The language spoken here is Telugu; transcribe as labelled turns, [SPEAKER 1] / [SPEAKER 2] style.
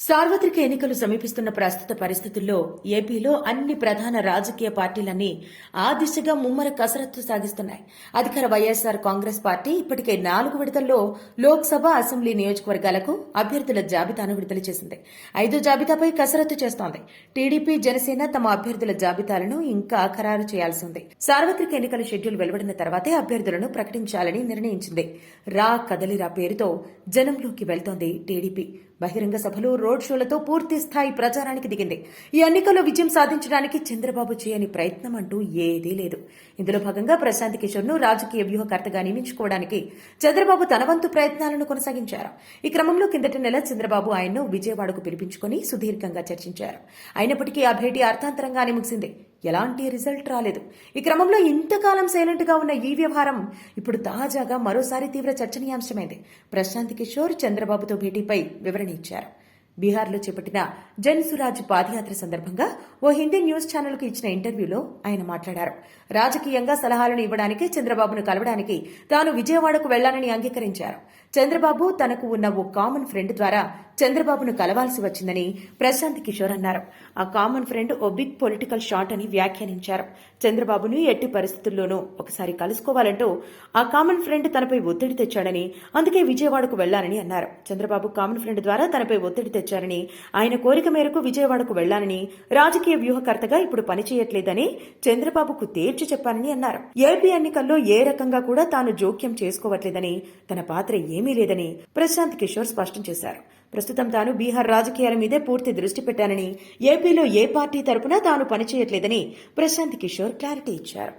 [SPEAKER 1] సార్వత్రిక ఎన్నికలు సమీపిస్తున్న ప్రస్తుత పరిస్థితుల్లో ఏపీలో అన్ని ప్రధాన రాజకీయ పార్టీలన్నీ ఆ దిశగా ముమ్మర కసరత్తు సాగిస్తున్నాయి. అధికార వైఎస్సార్ కాంగ్రెస్ పార్టీ ఇప్పటికే నాలుగు విడతల్లో లోక్సభ అసెంబ్లీ నియోజకవర్గాలకు అభ్యర్థుల జాబితాను విడుదల చేసింది. ఐదు జాబితాపై కసరత్తు చేస్తోంది. టీడీపీ జనసేన తమ అభ్యర్థుల జాబితాలను ఇంకా ఖరారు చేయాల్సి ఉంది. సార్వత్రిక ఎన్నికల షెడ్యూల్ వెలువడిన తర్వాతే అభ్యర్థులను ప్రకటించాలని నిర్ణయించింది. రా కదలిరా పేరుతో జనంలోకి వెళ్తోంది టీడీపీ. బహిరంగ సభలు రోడ్ షోలతో పూర్తి స్థాయి ప్రచారానికి దిగింది. ఈ ఎన్నికల్లో విజయం సాధించడానికి చంద్రబాబు చేయని ప్రయత్నం అంటూ ఏదీ లేదు. ఇందులో భాగంగా ప్రశాంత్ కిషోర్ను రాజకీయ వ్యూహకర్తగా నియమించుకోవడానికి చంద్రబాబు తన వంతు ప్రయత్నాలను కొనసాగించారు. ఈ క్రమంలో కిందటి నెల చంద్రబాబు ఆయన్ను విజయవాడకు పిలిపించుకుని సుదీర్ఘంగా చర్చించారు. అయినప్పటికీ ఆ భేటీ అర్థాంతరంగానే ముగిసింది. ఎలాంటి రిజల్ట్ రాలేదు. ఈ క్రమంలో ఇంతకాలం సైలెంట్గా ఉన్న ఈ వ్యవహారం ఇప్పుడు తాజాగా మరోసారి తీవ్ర చర్చనీయాంశమైంది. ప్రశాంత్ కిషోర్ చంద్రబాబుతో భేటీపై వివరణ ఇచ్చారు. బీహార్లో చేపట్టిన జన్ సురాజ్ పాదయాత్ర సందర్భంగా ఓ హిందీ న్యూస్ ఛానల్కు ఇచ్చిన ఇంటర్వ్యూలో ఆయన మాట్లాడారు. రాజకీయంగా సలహాలను ఇవ్వడానికి చంద్రబాబును కలవడానికి తాను విజయవాడకు వెళ్ళానని అంగీకరించారు. చంద్రబాబు తనకు ఉన్న ఓ కామన్ ఫ్రెండ్ ద్వారా చంద్రబాబును కలవాల్సి వచ్చిందని ప్రశాంత్ కిషోర్ అన్నారు. ఆ కామన్ ఫ్రెండ్ ఓ బిగ్ పొలిటికల్ షాట్ అని వ్యాఖ్యానించారు. చంద్రబాబును ఎట్టి పరిస్థితుల్లోనూ ఒకసారి కలుసుకోవాలంటూ ఆ కామన్ ఫ్రెండ్ తనపై ఒత్తిడి తెచ్చాడని అందుకే విజయవాడకు వెళ్ళానని అన్నారు. చంద్రబాబు కామన్ ఫ్రెండ్ ద్వారా తనపై ఒత్తిడి తెచ్చారని ఆయన కోరిక మేరకు విజయవాడకు వెళ్ళానని రాజకీయ వ్యూహకర్తగా ఇప్పుడు పనిచేయట్లేదని చంద్రబాబుకు తేల్చి చెప్పానని అన్నారు. ఏపీ ఎన్నికల్లో ఏ రకంగా కూడా తాను జోక్యం చేసుకోవట్లేదని తన పాత్ర ఏమీ లేదని ప్రశాంత్ కిషోర్ స్పష్టం చేశారు. ప్రస్తుతం తాను బీహార్ రాజకీయాల మీదే పూర్తి దృష్టి పెట్టానని ఏపీలో ఏ పార్టీ తరపున తాను పనిచేయట్లేదని ప్రశాంత్ కిషోర్ క్లారిటీ ఇచ్చారు.